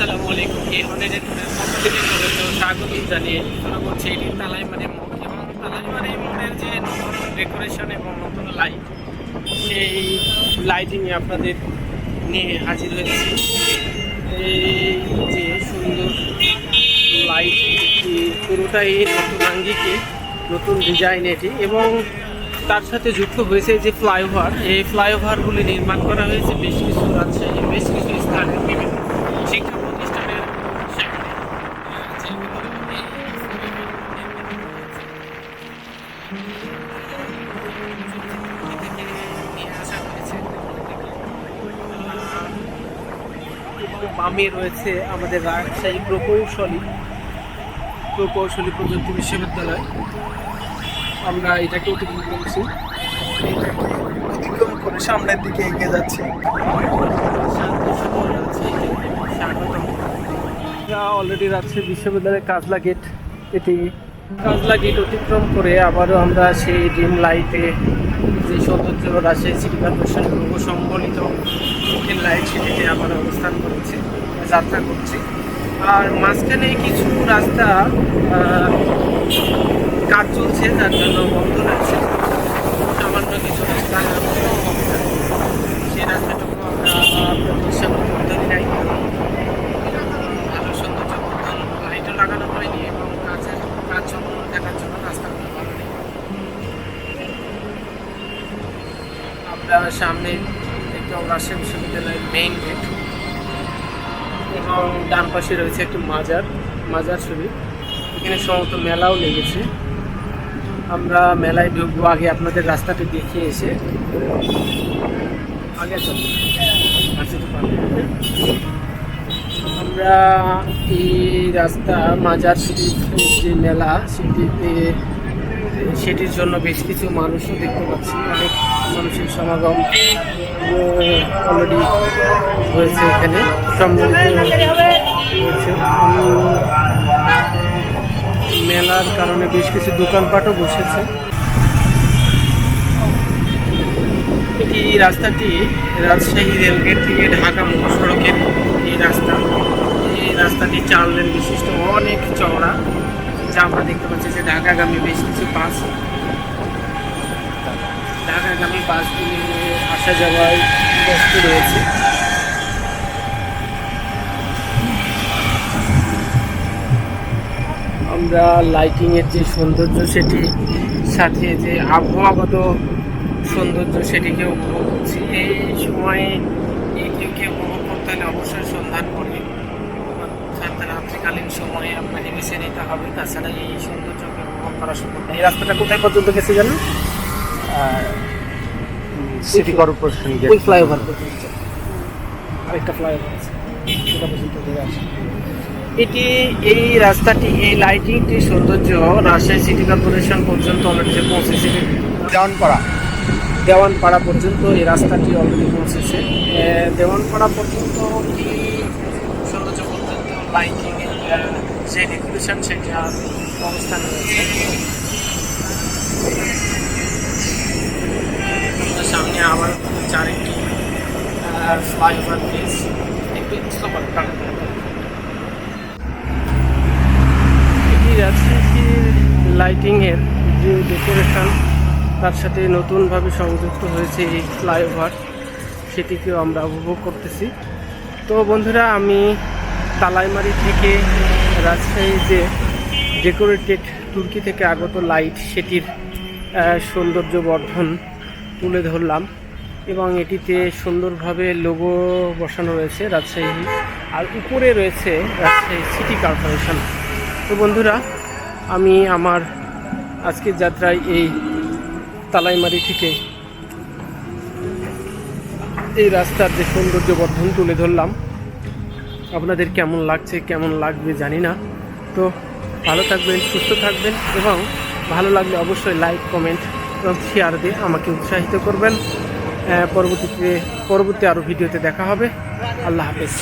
আসসালামু আলাইকুম। এই হোটেলের পক্ষ থেকে স্বাগত জানিয়ে শুরু করছি এটি তালাই মানে মোড় এবং তালাই মানে মোড়ের যে নতুন ডেকোরেশন এবং নতুন লাইট সেই লাইটিংয়ে আপনাদের নিয়ে হাজির হয়েছি। এই যে সুন্দর লাইট, এটি পুরোটাই নতুন আঙ্গিকে, নতুন ডিজাইন এটি এবং তার সাথে যুক্ত হয়েছে যে ফ্লাইওভার। এই ফ্লাইওভারগুলি নির্মাণ করা হয়েছে বেশ কিছু রাজশাহী বেশ বামে রয়েছে আমাদের রাজশাহী প্রকৌশলী প্রকৌশলী প্রযুক্তি বিশ্ববিদ্যালয়। আমরা এটাকে অতিক্রম করছি। অতিক্রম করে সামনের দিকে এগিয়ে যাচ্ছি। অলরেডি রাজশাহী বিশ্ববিদ্যালয়ের কাজলা গেট এটি কাজলা গেট অতিক্রম করে আবারও আমরা সেই ডিম লাইটে যে সৌন্দর্য রাজশাহী সিটি কর্পোরেশন পূর্ব সম্বলিত মুখের লাইট সেটিতে আবার অবস্থান করছি, যাত্রা করছে। আর মাঝখানে কিছু রাস্তা কাজ চলছে, যার জন্য বন্ধ রয়েছে সামান্য কিছু রাস্তা বন্ধ হবে না। সেই রাস্তাটুকু আমরা প্রতিষ্ঠান উদ্বোধনী নাই ভালো সৌন্দর্য বর্ধন লাইটও লাগানো হয়নি এবং কাজের কাজ সম্পূর্ণ দেখার জন্য রাস্তাগুলো ভালো নেই আমরা সামনে দেখলাম রাজশাহী বিশ্ববিদ্যালয়ের মেইন গেট এবং ডান পাশে রয়েছে একটি মাজার মাজার শরীফ এখানে সমস্ত মেলাও লেগেছে। আমরা মেলায় ঢুকবো আগে আপনাদের রাস্তাটি দেখিয়ে এসে। আগে আমরা এই রাস্তা, মাজার শরীফের যে মেলা, সেটিতে সেটির জন্য বেশ কিছু মানুষও দেখতে পাচ্ছি। অনেক মানুষের সমাগম অলরেডি হয়েছে এখানে। মেলার কারণে বেশ কিছু দোকানপাটও বসেছে। এটি রাস্তাটি রাজশাহী রেলগেট থেকে ঢাকা মহাসড়কের এই রাস্তা। এই রাস্তাটি চার লেন বিশিষ্ট, অনেক চওড়া। যা আমরা দেখতে পাচ্ছি যে ঢাকাগামী বেশ কিছু বাস ঢাকাগামী বাসগুলি আসা যাওয়ায় ব্যস্ত রয়েছে। আমরা লাইটিংয়ের যে সৌন্দর্য সেটি, সাথে যে আবহাওয়াগত সৌন্দর্য সেটিকে উপভোগ করছি। এই সময়ে কেউ উপভোগ করতে হলে অবশ্যই সন্ধান করে। অর্থাৎ রাত্রিকালীন সময়ে আপনাকে বেছে নিতে হবে। তাছাড়া এই সৌন্দর্যকে উপভোগ করা সম্ভব না। এই রাস্তাটা কোথায় পর্যন্ত গেছে জানো? সিটি কর্পোরেশন গেট ওই ফ্লাইওভার পর্যন্ত। আরেকটা ফ্লাইওভার আছে। সেটা পর্যন্ত ঘুরে আসে। এটি এই রাস্তাটি এই লাইটিংটি সৌন্দর্য রাজশাহী সিটি কর্পোরেশন পর্যন্ত অলরেডি পৌঁছেছে। দেওয়ানপাড়া। দেওয়ানপাড়া পর্যন্ত এই রাস্তাটি অলরেডি পৌঁছেছে। দেওয়ানপাড়া পর্যন্ত কি পর্যন্ত লাইটিং যে ডেকোরেশন সেটা অবস্থান রয়েছে সামনে আবার চারিটি ফ্লাইওভার ব্রিজ একটু স্লোপার এটি লাইটিংয়ের যে ডেকোরেশন তার সাথে নতুনভাবে সংযুক্ত হয়েছে এই ফ্লাইওভার সেটিকেও আমরা উপভোগ করতেছি। তো বন্ধুরা, আমি তালাইমারি থেকে রাজশাহী যে ডেকোরেটেড তুর্কি থেকে আগত লাইট, সেটির সৌন্দর্য বর্ধন তুলে ধরলাম এবং এটিতে সুন্দরভাবে লোগো বসানো রয়েছে রাজশাহী আর উপরে রয়েছে রাজশাহী সিটি কর্পোরেশন। তো বন্ধুরা, আমি আমার আজকের যাত্রায় এই তালাইমারি থেকে এই রাস্তার যে সৌন্দর্য বর্ধন তুলে ধরলাম। আপনাদের কেমন লাগছে, কেমন লাগবে জানি না। তো ভালো থাকবেন, সুস্থ থাকবেন এবং ভালো লাগলে অবশ্যই লাইক কমেন্ট এবং শেয়ার দিয়ে আমাকে উৎসাহিত করবেন। পরবর্তীতে, পরবর্তী আরও ভিডিওতে দেখা হবে। আল্লাহ হাফেজ।